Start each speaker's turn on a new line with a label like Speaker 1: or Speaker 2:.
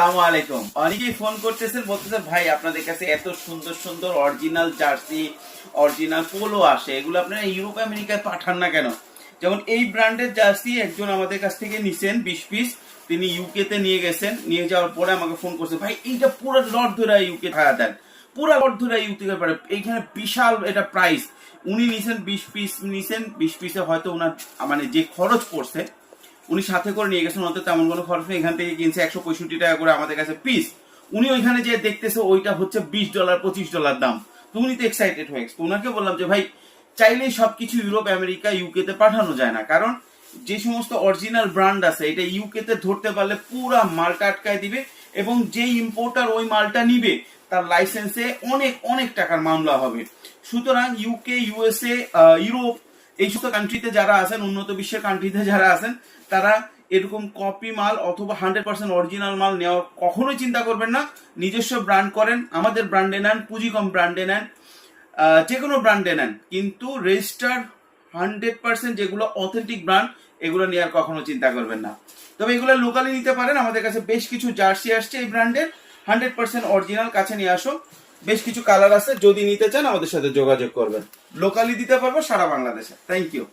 Speaker 1: আসসালামু আলাইকুম। অনেকেই ফোন করতেছেন, বলতেছেন, ভাই, আপনাদের কাছে এত সুন্দর সুন্দর অরিজিনাল জার্সি, অরিজিনাল পোলো আসে, এগুলো আপনারা ইউরোপ, আমেরিকায় পাঠান না কেন? যেমন এই ব্র্যান্ডের জার্সি একজন আমাদের কাছ থেকে নিছেন, বিশ পিস, তিনি ইউকে তে নিয়ে গেছেন, নিয়ে যাওয়ার পরে আমাকে ফোন করছে, ভাই, এইটা পুরো লট ইউকে থাকা দেন, পুরো লট ইউকে পারে এইখানে বিশাল এটা প্রাইস। উনি নিছেন বিশ পিস, নিছেন, বিশ পিসে হয়তো ওনার মানে যে খরচ পড়ছে উনি সাথে করে নিয়ে গেছেন অন্তত তেমন কোনো খরচ নেই। এখান থেকে কিনছে একশো পঁয়ষট্টি টাকা করে আমাদের কাছে পিস উনি ওইখানে যে দেখতেছে, ওইটা হচ্ছে বিশ ডলার পঁচিশ ডলার দাম। তো উনি তো এক্সাইটেড হয়ে গেছে। ওনাকে বললাম যে, ভাই, চাইলেই সবকিছু ইউরোপ, আমেরিকা ইউকে তে পাঠানো যায় না। কারণ যে সমস্ত অরিজিনাল ব্র্যান্ড আছে, এটা ইউকে তে ধরতে পারলে পুরা মালটা আটকায় দিবে এবং যে ইম্পোর্টার ওই মালটা নিবে, তার লাইসেন্সে অনেক অনেক টাকার মামলা হবে। সুতরাং ইউকে ইউএসএ ইউরোপ এই সমস্ত কান্ট্রিতে যারা আছেন, উন্নত বিশ্বের কান্ট্রিতে যারা আছেন, তারা এরকম কপি মাল অথবা হান্ড্রেড পার্সেন্ট অরিজিনাল মাল নেওয়ার কখনোই চিন্তা করবেন না। নিজস্ব ব্র্যান্ড করেন, আমাদের ব্র্যান্ডে নেন পুঁজি কম ব্র্যান্ডে নেন যে কোনো ব্র্যান্ডে নেন। কিন্তু রেজিস্টার হান্ড্রেড পার্সেন্ট যেগুলো অথেন্টিক ব্র্যান্ড এগুলো নেওয়ার কখনো চিন্তা করবেন না। তবে এগুলো লোকালি নিতে পারেন। আমাদের কাছে বেশ কিছু জার্সি আসছে এই ব্র্যান্ডের হান্ড্রেড পার্সেন্ট অরিজিনাল কাছে নিয়ে আসো বেশ কিছু কালার আছে, যদি নিতে চান আমাদের সাথে যোগাযোগ করবেন। লোকালি দিতে পারব সারা বাংলাদেশে। Thank you